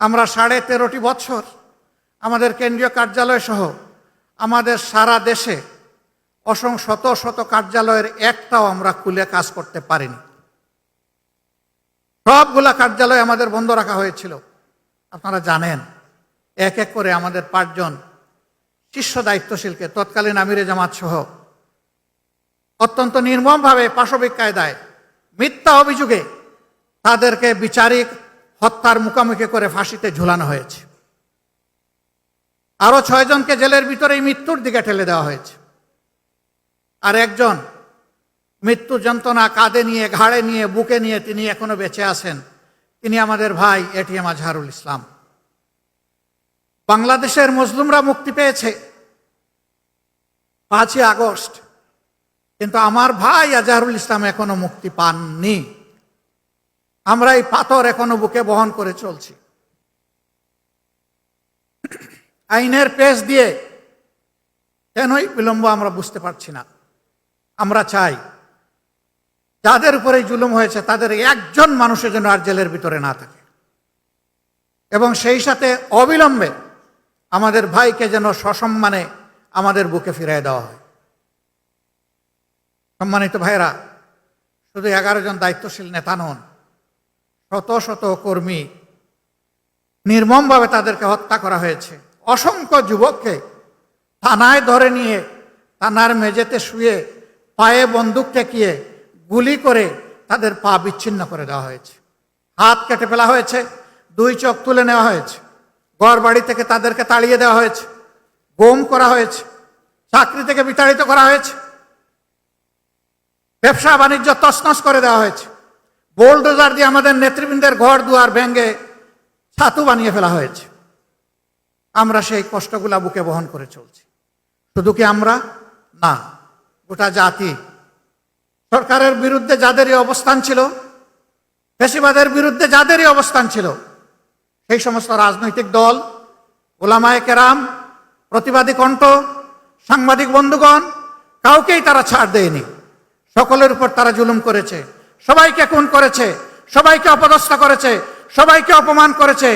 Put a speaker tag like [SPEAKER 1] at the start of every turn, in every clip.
[SPEAKER 1] আমরা সাড়ে তেরোটি বছর আমাদের কেন্দ্রীয় কার্যালয় সহ আমাদের সারা দেশে অসং শত শত কার্যালয়ের একটাও আমরা খুলে কাজ করতে পারিনি। সবগুলা কার্যালয় আমাদের বন্ধ রাখা হয়েছিল। আপনারা জানেন, এক এক করে আমাদের পাঁচজন শীর্ষ দায়িত্বশীলকে তৎকালীন আমিরে জামাত সহ অত্যন্ত নির্মমভাবে পাশবিক কায়দায় মিথ্যা অভিযোগে তাদেরকে বিচারিক হত্যার মুখোমুখি করে ফাঁসিতে ঝুলানো হয়েছে। আরও ছয়জনকে জেলের ভিতরেই মৃত্যুর দিকে ঠেলে দেওয়া হয়েছে। আর একজন মৃত্যু যন্ত্রণা কাঁধে নিয়ে, ঘাড়ে নিয়ে, বুকে নিয়ে তিনি এখনও বেঁচে আছেন। তিনি আমাদের ভাই এটিএম আজহারুল ইসলাম। বাংলাদেশের মজলুমরা মুক্তি পেয়েছে পাঁচই আগস্ট। কিন্তু আমার ভাই আজহারুল ইসলাম এখনও মুক্তি পাননি। আমরা এই পাথর এখনও বুকে বহন করে চলছি। আইনের পেশ দিয়ে কেনই বিলম্ব আমরা বুঝতে পারছি না। আমরা চাই, যাদের উপরে জুলুম হয়েছে তাদের একজন মানুষের জন্য আর জেলের ভিতরে না থাকে। এবং সেই সাথে অবিলম্বে আমাদের ভাইকে যেন সসম্মানে আমাদের বুকে ফিরিয়ে দেওয়া হয়। সম্মানিত ভাইরা শুধু এগারো জন দায়িত্বশীল নেতা নন শত শত কর্মী নির্মমভাবে তাদেরকে হত্যা করা হয়েছে। অসংখ্য যুবককে থানায় ধরে নিয়ে, থানার মেঝেতে শুয়ে, পায়ে বন্দুক ঠেকিয়ে, গুলি করে তাদের পা বিচ্ছিন্ন করে দেওয়া হয়েছে। হাত কেটে ফেলা হয়েছে, দুই চোখ তুলে নেওয়া হয়েছে। ঘর বাড়ি থেকে তাদেরকে তাড়িয়ে দেওয়া হয়েছে, গোম করা হয়েছে, চাকরি থেকে বিতাড়িত করা হয়েছে, ব্যবসা বাণিজ্য তছনছ করে দেওয়া হয়েছে। বোল্ডোজার দিয়ে আমাদের নেতৃবৃন্দের ঘর, দুয়ার ভেঙ্গে ছাতু বানিয়ে ফেলা হয়েছে। আমরা সেই কষ্টগুলা বুকে বহন করে চলছি। শুধু কি আমরা? না। গোটা জাতি। সরকারের বিরুদ্ধে যাদেরই অবস্থান ছিল, ফেসিবাদের বিরুদ্ধে যাদেরই অবস্থান ছিল, সেই সমস্ত রাজনৈতিক দল, ওলামায় কেরাম, প্রতিবাদী কণ্ঠ, সাংবাদিক বন্ধুগণ, কাউকেই তারা ছাড় দেয়নি। সকলের উপর তারা জুলুম করেছে। সবাইকে খুন করেছে, সবাইকে অপদস্থ করেছে, সবাইকে অপমান করেছে,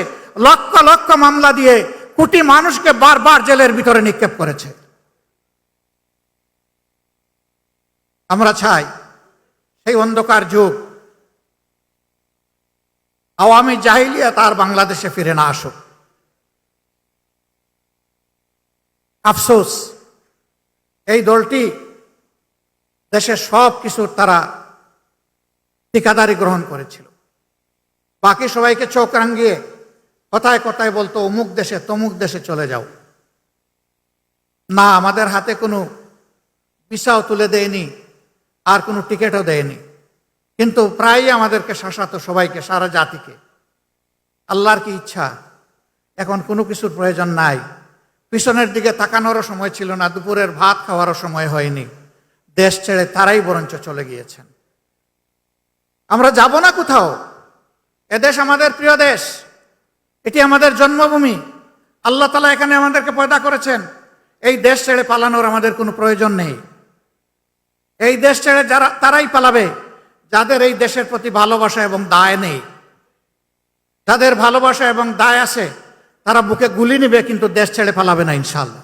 [SPEAKER 1] লক্ষ লক্ষ মামলা দিয়ে কোটি মানুষকে বারবার জেলের ভিতরে নিক্ষেপ করেছে। আমরা চাই সেই অন্ধকার যুগ, আওয়ামী জাহিলিয়া তার বাংলাদেশে ফিরে না আসুক। আফসোস, এই দলটি দেশের সব কিছুর তারা ঠিকাদারি গ্রহণ করেছিল। বাকি সবাইকে চোখ রাঙ্গিয়ে কথায় কথায় বলতো, অমুক দেশে, তমুক দেশে চলে যাও। না, আমাদের হাতে কোনো ভিসাও তুলে দেয়নি, আর কোনো টিকিটও দেয়নি। কিন্তু প্রায়ই আমাদেরকে শাসাতো সবাইকে, সারা জাতিকে। আল্লাহর কি ইচ্ছা? এখন কোনো কিছুর প্রয়োজন নাই। পিছনের দিকে তাকানোরও সময় ছিল না, দুপুরের ভাত খাওয়ারও সময় হয়নি। দেশ ছেড়ে তারাই বরঞ্চ চলে গিয়েছেন। আমরা যাব না কোথাও। এদেশ আমাদের প্রিয় দেশ। এটি আমাদের জন্মভূমি। আল্লাহ তালা এখানে আমাদেরকে পয়দা করেছেন। এই দেশ ছেড়ে পালানোর আমাদের কোনো প্রয়োজন নেই। এই দেশ ছেড়ে যারা তারাই পালাবে। যাদের এই দেশের প্রতি ভালোবাসা এবং দায় নেই। যাদের ভালোবাসা এবং দায় আছে, তারা বুকে গুলি নেবে, কিন্তু দেশ ছেড়ে পালাবে না ইনশাল্লাহ